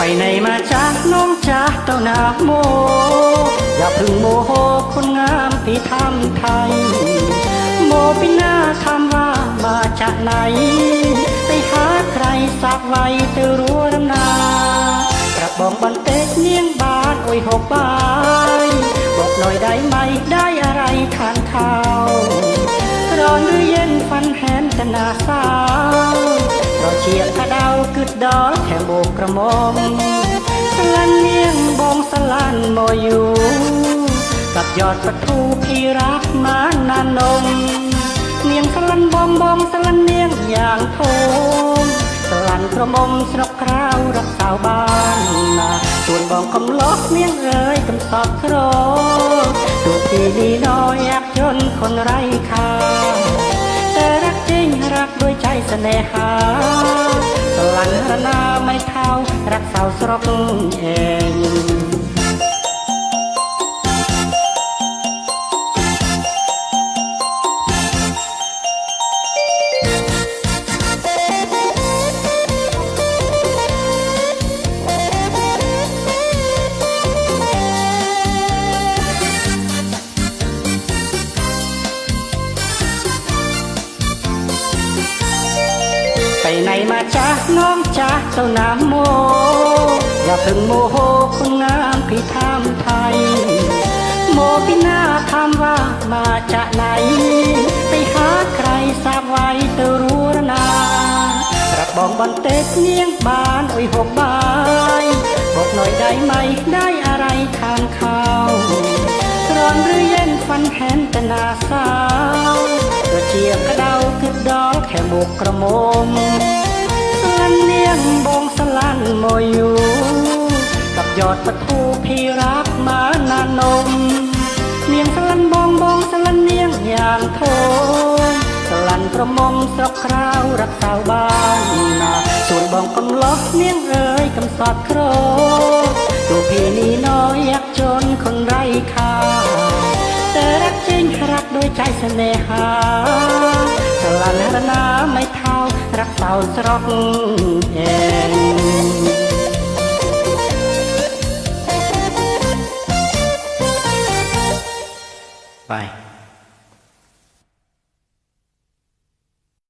ไปไหนมาจากน้องจากเต้านาโม อย่าพึ่งโมโหคนงามที่ทำไทย โมปิหน้าคำว่ามาจากไหน ไปหาใครสักไว้เตอรั้วรำนากระบองบันเต็กเนียงบาทโอ้ยหกบายบอกหน่อยได้ไหมได้อะไรทานข้าวร้อนหรือเย็นฟันแหนแต่หนาสาว เชียร์กระเดาวกึดดอแถวโบกกระหมอมสลันเนียงบองสลันโมอยู่กับยอดประทูพี่รักมานานนมเนียงสลันบองบองสลันเนียงอย่างโทมสลันกระหมอมสนกคราวรักสาวบ้านนาส่วนบองคำล็อกเนียงเอ๋ยกำสอบโครดูพี่ดีน้อยอยากจนคนไร้ค่าแต่รักจริงรักด้วยใจเสน่หาาระนาไม่เท่ารักสาวสรกเอง ไปไหนมาจ้าน้องจ้าเจ้าน้ำโม อย่าเพิ่งโมโหคนงามพี่ทำไทย โมพี่หน้าถามว่ามาจากไหน ไปหาใครทราบไว้เตอรู้ระนาระบองบอลเต็กเนียงบานโอ้ยหกบายบอกหน่อยได้ไหมได้อะไรทานข้าวร้อนหรือเย็นฟันแหนแต่นาสาวเกิดเจียบกระเดา แค่หมกกระมมสลันเนียงบองสลันโมอยู่ กับยอดประทูพี่รักมานานนม เนียงสลันบองบองสลันเนียงอย่างโทนสลันประมงสกคราวรักสาวบ้านนาส่วนบองกำล็อกเนียงเอ๋ยกำสอดโครตัวพี่นี่น้อยอยากจนคนไร้ค่าแต่รักจริงรักด้วยใจเสน่หา สลันรนาไม่เท่ารักสา